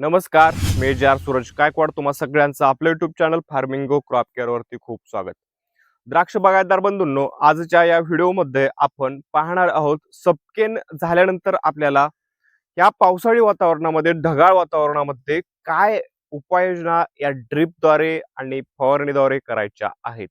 नमस्कार मी जार सूरज गायकवाड. तुम्हा सगळ्यांचं आपलं YouTube channel farming go crop केअरवरती खूप स्वागत. द्राक्ष बागायतदार बंधूंनो आजच्या या व्हिडिओमध्ये आपण पाहणार आहोत सपकेन झाल्यानंतर आपल्याला या पावसाळी वातावरणामध्ये ढगाळ वातावरणामध्ये काय उपाययोजना या ड्रीपद्वारे आणि फवारणीद्वारे करायच्या आहेत.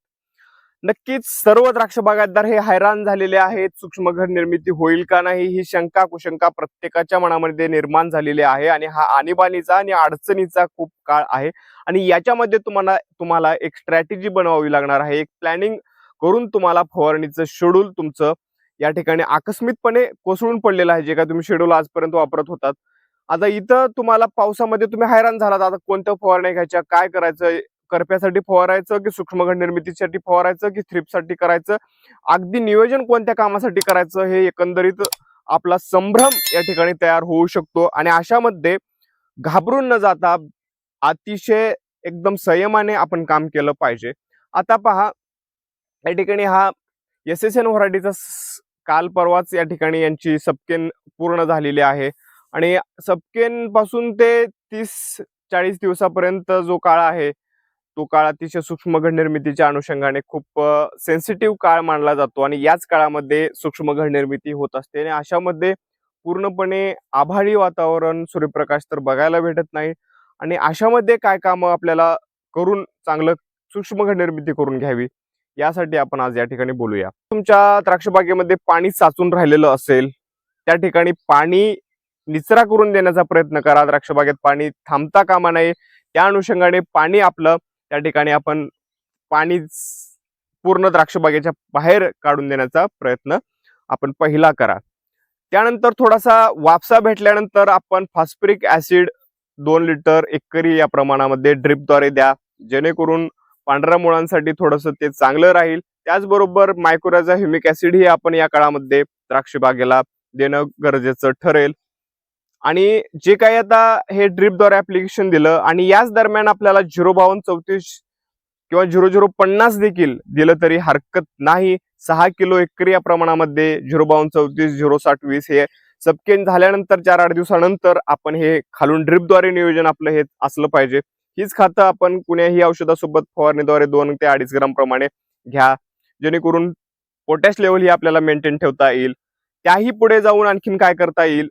नक्कीच सर्व द्राक्ष बागायतदार हे हैराण झालेले आहेत. सूक्ष्म घर निर्मिती होईल का नाही ही शंका कुशंका प्रत्येकाच्या मनामध्ये निर्माण झालेली आहे आणि हा आणीबाणीचा आणि अडचणीचा खूप काळ आहे. आणि याच्यामध्ये तुम्हाला तुम्हाला एक स्ट्रॅटेजी बनवावी लागणार आहे. एक प्लॅनिंग करून तुम्हाला फवारणीचं शेड्यूल तुमचं या ठिकाणी आकस्मितपणे कोसळून पडलेलं आहे. जे का तुम्ही शेड्यूल आजपर्यंत वापरत होतात. आता इथं तुम्हाला पावसामध्ये तुम्ही हैराण झालात. आता कोणत्या फवारण्या घ्यायच्या काय करायचं करप्यासाठी फवारायचं की सूक्ष्मघड निर्मितीसाठी फवारायचं की थ्रिपसाठी करायचं? अगदी नियोजन कोणत्या कामासाठी करायचं हे एकंदरीत आपला संभ्रम या ठिकाणी तयार होऊ शकतो. आणि अशामध्ये घाबरून न जाता अतिशय एकदम संयमाने आपण काम केलं पाहिजे. आता पहा या ठिकाणी हा एस एस एन व्हरायटीचा काल परवाच या ठिकाणी यांची सबकेन पूर्ण झालेली आहे. आणि सबकेन पासून ते तीस चाळीस दिवसापर्यंत जो काळ आहे तो काळ अतिशय सूक्ष्म घड निर्मितीच्या अनुषंगाने खूप सेन्सिटिव्ह काळ मानला जातो आणि याच काळामध्ये सूक्ष्म घड निर्मिती होत असते आणि अशामध्ये पूर्णपणे आभाळी वातावरण सूर्यप्रकाश तर बघायला भेटत नाही आणि अशामध्ये काय कामं आपल्याला करून चांगलं सूक्ष्म घड निर्मिती करून घ्यावी यासाठी आपण आज या ठिकाणी बोलूया. तुमच्या द्राक्षबागेमध्ये पाणी साचून राहिलेलं असेल त्या ठिकाणी पाणी निचरा करून देण्याचा प्रयत्न करा द्राक्षबागेत पाणी थांबता कामा नये. त्या अनुषंगाने पाणी आपलं त्या ठिकाणी आपण पाणी पूर्ण द्राक्षबागेच्या बाहेर काढून देण्याचा प्रयत्न आपण पहिला करा. त्यानंतर थोडासा वापसा भेटल्यानंतर आपण फॉस्फरिक ऍसिड दोन लिटर एकरी या प्रमाणामध्ये ड्रिपद्वारे द्या. जेणेकरून पांढऱ्या मुळांसाठी थोडंसं ते चांगलं राहील. त्याचबरोबर मायक्रोराजा ह्युमिक ऍसिड ही आपण या काळामध्ये द्राक्ष बागेला देणं गरजेचं ठरेल. आणि जे काही आता हे ड्रिपद्वारे ऍप्लिकेशन दिलं आणि याच दरम्यान आपल्याला झिरो बावन्न चौतीस किंवा झिरो झिरो पन्नास देखील दिलं तरी हरकत नाही. सहा किलो एकरी या प्रमाणामध्ये झिरो बावन्न चौतीस झिरो साठ वीस हे सबकेन झाल्यानंतर चार आठ दिवसानंतर आपण हे खालून ड्रिपद्वारे नियोजन आपलं हे असलं पाहिजे. हीच खातं आपण कुण्याही औषधासोबत फवारणीद्वारे दोन ते अडीच ग्राम प्रमाणे घ्या. जेणेकरून पोटॅश लेवल ही आपल्याला मेंटेन ठेवता येईल. त्याही पुढे जाऊन आणखीन काय करता येईल?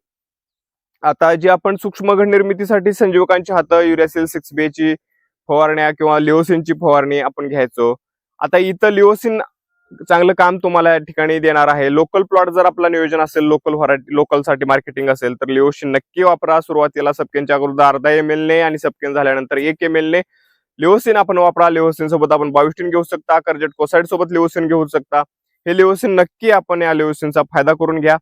आता जी आपण सूक्ष्म घड निर्मितीसाठी संजीवकांची हातं युरियासिल सिक्स बी ची फवारण्या किंवा लिओसिनची फवारणी आपण घ्यायचो. आता इथं लिओसिन चांगलं काम तुम्हाला या ठिकाणी देणार आहे. लोकल प्लॉट जर आपला नियोजन असेल लोकल व्हरायटी लोकलसाठी मार्केटिंग असेल तर लिओसिन नक्की वापरा. सुरुवातीला सपकेनच्या अगोदर अर्धा एम एल ने आणि सपकेन झाल्यानंतर एक एम एल ने लिओसिन आपण वापरा. लिओसिन सोबत आपण बाविस्टीन घेऊ शकता कर्जेट कोसाईड सोबत लिओसिन घेऊ शकता. हे लिओसिन नक्की आपण या लिओसिनचा फायदा करून घ्या.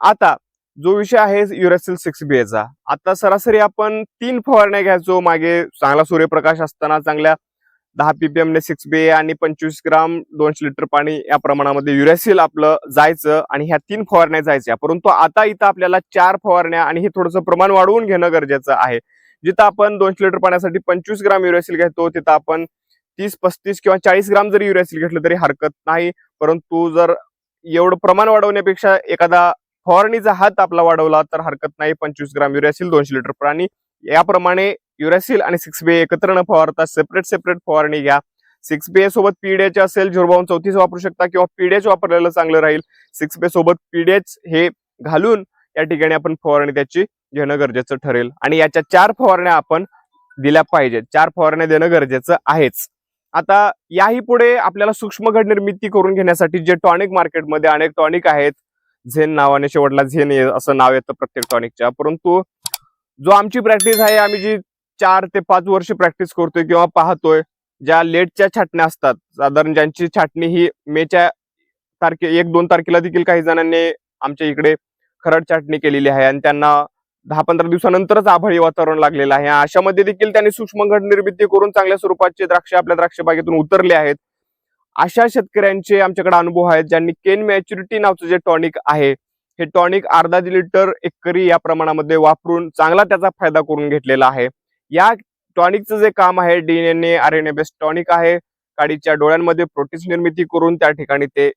आता जो विषय आहे युरेसिल सिक्स बी एचा आता सरासरी आपण तीन फवारण्या घ्यायचो. मागे चांगला सूर्यप्रकाश असताना चांगल्या दहा पीपीएम ने सिक्स बी ए आणि पंचवीस ग्राम दोनशे लिटर पाणी या प्रमाणामध्ये युरेसिल आपलं जायचं आणि ह्या तीन फवारण्या जायच्या. परंतु आता इथं आपल्याला चार फवारण्या आणि हे थोडंसं प्रमाण वाढवून घेणं गरजेचं आहे. जिथं आपण दोनशे लिटर पाण्यासाठी पंचवीस ग्राम युरेसिल घेतो तिथं आपण तीस पस्तीस किंवा चाळीस ग्राम जरी युरेसिल घेतलं तरी हरकत नाही. परंतु जर एवढं प्रमाण वाढवण्यापेक्षा एखादा फवारणीचा हात आपला वाढवला तर हरकत नाही. पंचवीस ग्राम युरॅसिल दोनशे लिटर प्राणी. याप्रमाणे युरॅसिल आणि सिक्स बी एकत्र न फवारता सेपरेट सेपरेट फवारणी घ्या. सिक्स बी सोबत पीडीएच असेल झिरो चौतीस वापरू शकता किंवा पीडीएच वापरलेलं चांगलं राहील. सिक्स बी सोबत पीडीएच हे घालून या ठिकाणी आपण फवारणी त्याची घेणं गरजेचं ठरेल. आणि याच्या चार फवारण्या आपण दिल्या पाहिजेत. चार फवारण्या देणं गरजेचं आहेच. आता याही पुढे आपल्याला सूक्ष्म घड निर्मिती करून घेण्यासाठी जे टॉनिक मार्केटमध्ये अनेक टॉनिक आहेत झेन नावाने शेवटला झेन असं नाव येतं प्रत्येक टॉनिकच्या. परंतु जो आमची प्रॅक्टिस आहे आम्ही जी चार ते पाच वर्ष प्रॅक्टिस करतोय किंवा पाहतोय ज्या लेटच्या छाटण्या असतात साधारण ज्यांची छाटणी ही मेच्या तारखे एक दोन तारखेला देखील काही जणांनी आमच्या इकडे खरड छाटणी केलेली आहे आणि त्यांना दहा पंधरा दिवसानंतरच आभाळी वातावरण लागलेलं आहे. अशामध्ये देखील त्यांनी सूक्ष्म घड निर्मिती करून चांगल्या स्वरूपाचे द्राक्ष आपल्या द्राक्ष बागेतून उतरले आहेत. अशा शेतकऱ्यांचे आमच्याकडे अनुभव आहेत ज्यांनी केन मॅच्युरिटी नावचं जे टॉनिक आहे हे टॉनिक अर्धा लिटर एकरी या प्रमाणामध्ये वापरून चांगला त्याचा फायदा करून घेतलेला आहे. या टॉनिकचं जे काम आहे DNA R N A best tonic आहे काडीच्या डोळ्यांमध्ये प्रोटीन्स निर्मिती करून त्या ठिकाणी ते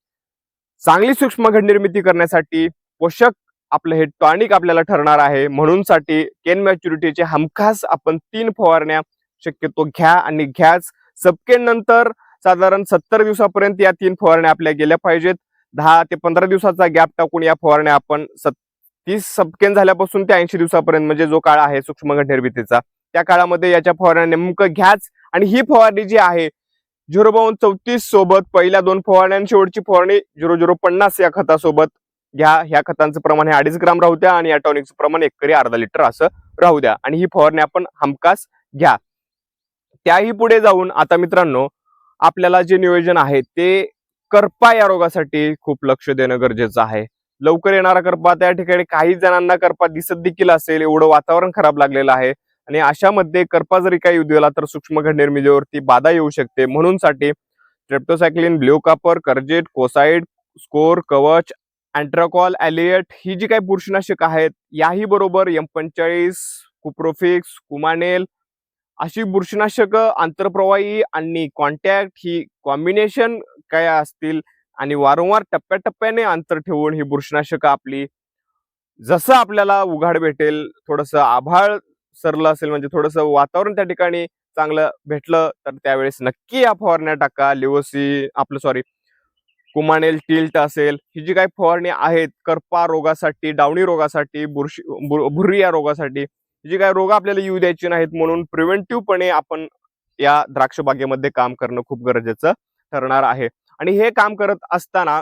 चांगली सूक्ष्म घड निर्मिती करण्यासाठी पोषक आपलं हे टॉनिक आपल्याला ठरणार आहे. म्हणून साठी केन मॅच्युरिटीचे हमखास आपण तीन फवारण्या शक्यतो घ्या आणि घ्याच. सबकेन नंतर साधारण सत्तर दिवसापर्यंत या तीन फवारण्या आपल्या गेल्या पाहिजेत. दहा ते पंधरा दिवसाचा गॅप टाकून या फवारण्या आपण सत- तीस सबकेन झाल्यापासून ते ऐंशी दिवसापर्यंत म्हणजे जो काळ आहे सूक्ष्म निर्मितीचा त्या काळामध्ये याच्या फवारण्या नेमकं घ्याच आणि ही फवारणी जी आहे झिरो बावन चौतीस सोबत पहिल्या दोन फवारण्या शेवटची फवारणी झिरो झिरो पन्नास या खतासोबत घ्या. ह्या खतांचं प्रमाण हे अडीच ग्राम राहू द्या आणि या टॉनिकचं प्रमाण एकरी अर्धा लिटर असं राहू द्या. आणि ही फवारणी आपण हमखास घ्या. त्याही पुढे जाऊन आता मित्रांनो आपल्याला जे नियोजन आहे ते करपा या रोगासाठी खूप लक्ष देणं गरजेचं आहे. लवकर येणारा करपा त्या ठिकाणी काही जणांना करपा दिसत देखील असेल एवढं वातावरण खराब लागलेलं आहे आणि अशामध्ये करपा जरी काही येऊ दिला तर सूक्ष्म निर्मितीवरती बाधा येऊ शकते. म्हणून साठी streptocycline blue copper Curzate Kocide Score Kavach Antracol Aliette ही जी काही बुरशीनाशक आहेत याही बरोबर एम पंचेचाळीस कुप्रोफिक्स कुमानेल अशी बुरशीनाशक आंतरप्रवाही आणि कॉन्टॅक्ट ही कॉम्बिनेशन काय असतील आणि वारंवार टप्प्याटप्प्याने अंतर ठेवून ही बुरशीनाशक आपली जसं आपल्याला उघाड भेटेल थोडंसं आभाळ सरलं असेल म्हणजे थोडंसं वातावरण त्या ठिकाणी चांगलं भेटलं तर त्यावेळेस नक्की या फवारण्या टाका. लिओसी आपलं सॉरी कुमानेल टिल्ट असेल ही जी काही फवारणी आहेत करपा रोगासाठी डावणी रोगासाठी बुरशी बुर- भुर्रिया रोगासाठी जे काही रोग आपल्याला येऊ द्यायचे नाहीत म्हणून प्रिव्हेंटिव्हपणे आपण या द्राक्ष बागेमध्ये काम करणं खूप गरजेचं ठरणार आहे. आणि हे काम करत असताना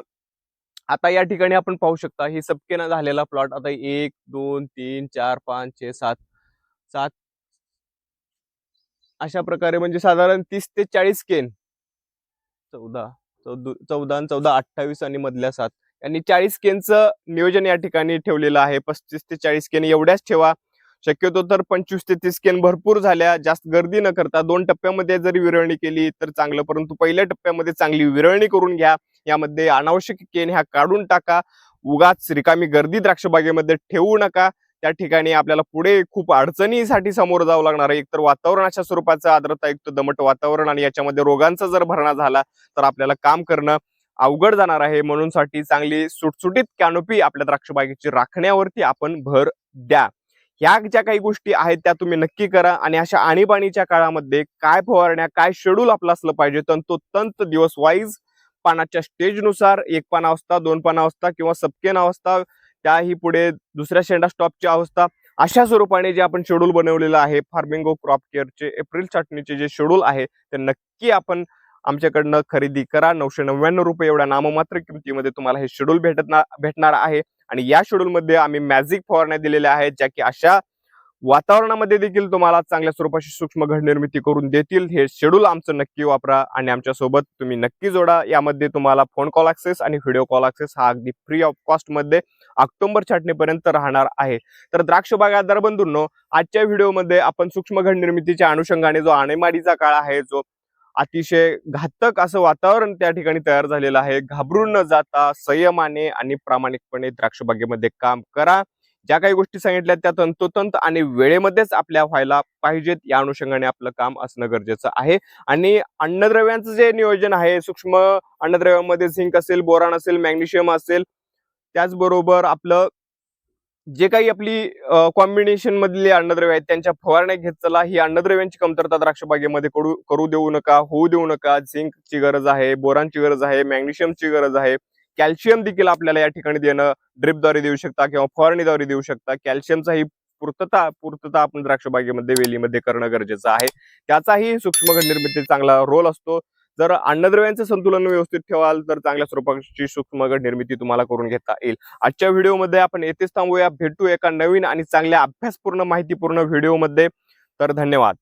आता या ठिकाणी आपण पाहू शकता ही सबकेनं झालेला प्लॉट आता एक दोन तीन चार पाच छे सात सात. अशा प्रकारे म्हणजे साधारण तीस ते चाळीस केन. चौदा चौदा चौदा आणि चौदा अठ्ठावीस आणि मधल्या सात. यांनी चाळीस केनचं नियोजन या ठिकाणी ठेवलेलं आहे. पस्तीस ते चाळीस केन एवढ्याच ठेवा. शक्यतो तर पंचवीस ते तीस केन भरपूर झाल्या. जास्त गर्दी न करता दोन टप्प्यामध्ये जरी विरळणी केली तर चांगलं. परंतु पहिल्या टप्प्यामध्ये चांगली विरळणी करून घ्या. यामध्ये अनावश्यक केन ह्या काढून टाका. उगाच रिकामी गर्दी द्राक्षबागेमध्ये ठेवू नका. त्या ठिकाणी आपल्याला पुढे खूप अडचणीसाठी सामोरं जावं लागणार आहे. एकतर वातावरणाच्या अशा स्वरूपाचं आर्द्रतायुक्त दमट वातावरण आणि याच्यामध्ये रोगांचा जर भरणा झाला तर आपल्याला काम करणं अवघड जाणार आहे. म्हणून साठी चांगली सुटसुटीत कॅनोपी आपल्या द्राक्षबागेची राखण्यावरती आपण भर द्या. ह्या ज्या काही गोष्टी आहेत त्या तुम्ही नक्की करा आणि अशा आणीबाणीच्या काळामध्ये काय फवारण्या काय शेड्यूल आपलं असलं पाहिजे तंतोतंत दिवस वाईज पानाच्या स्टेजनुसार एक पान अवस्था दोन पाना अवस्था किंवा सबकेन अवस्था त्याही पुढे दुसऱ्या शेंडा स्टॉपची अवस्था अशा स्वरूपाने जे आपण शेड्यूल बनवलेलं आहे फार्मिंगो क्रॉप केअरचे एप्रिल छाटणीचे जे शेड्यूल आहे ते नक्की आपण आमच्याकडनं खरेदी करा. नऊशे नव्याण्णव रुपये एवढ्या नाममात्र किमतीमध्ये तुम्हाला हे शेड्यूल भेटत भेटणार आहे. आणि या शेड्यूलमध्ये आम्ही मॅजिक फवारण्या दिलेल्या आहेत ज्या की अशा वातावरणामध्ये देखील तुम्हाला चांगल्या स्वरूपाची सूक्ष्म घड निर्मिती करून देतील. हे शेड्यूल आमचं नक्की वापरा आणि आमच्यासोबत तुम्ही नक्की जोडा. यामध्ये तुम्हाला फोन कॉल ॲक्सेस आणि व्हिडिओ कॉल ॲक्सेस हा अगदी फ्री ऑफ कॉस्टमध्ये ऑक्टोबर छाटणीपर्यंत राहणार आहे. तर द्राक्ष बागायतदार बंधूंनो आजच्या व्हिडिओमध्ये आपण सूक्ष्म घड निर्मितीच्या अनुषंगाने जो आणेमाडीचा काळ आहे जो अतिशय घातक असं वातावरण त्या ठिकाणी तयार झालेलं आहे. घाबरून न जाता संयमाने आणि प्रामाणिकपणे द्राक्ष बागेमध्ये काम करा. ज्या काही गोष्टी सांगितल्या त्या तंतोतंत आणि वेळेमध्येच आपल्या व्हायला पाहिजेत या अनुषंगाने आपलं काम असणं गरजेचं आहे. आणि अन्नद्रव्यांचं जे नियोजन आहे सूक्ष्म अन्नद्रव्यामध्ये झिंक असेल बोरान असेल मॅग्नेशियम असेल त्याचबरोबर आपलं जे काही आपली कॉम्बिनेशन मधले अन्नद्रव्य आहेत त्यांच्या फवारण्या घेत चला. ही अन्नद्रव्यांची कमतरता द्राक्ष बागेमध्ये करू करू देऊ नका होऊ देऊ नका. झिंकची गरज आहे बोरांची गरज आहे मॅग्नेशियमची गरज आहे. कॅल्शियम देखील आपल्याला या ठिकाणी देणं ड्रिपद्वारे देऊ शकता किंवा फवारणीद्वारे देऊ शकता. कॅल्शियमचा ही पूर्तता पूर्तता आपण द्राक्ष बागेमध्ये वेलीमध्ये करणं गरजेचं आहे. त्याचाही सूक्ष्म निर्मितीत चांगला रोल असतो. जर अन्नद्रव्यांचं संतुलन व्यवस्थित ठेवाल तर चांगल्या स्वरूपाची सूक्ष्म निर्मिती तुम्हाला करून घेता येईल. आजच्या व्हिडिओमध्ये आपण येथेच थांबूया. भेटू एका नवीन आणि चांगल्या अभ्यासपूर्ण माहितीपूर्ण व्हिडिओमध्ये. तर धन्यवाद.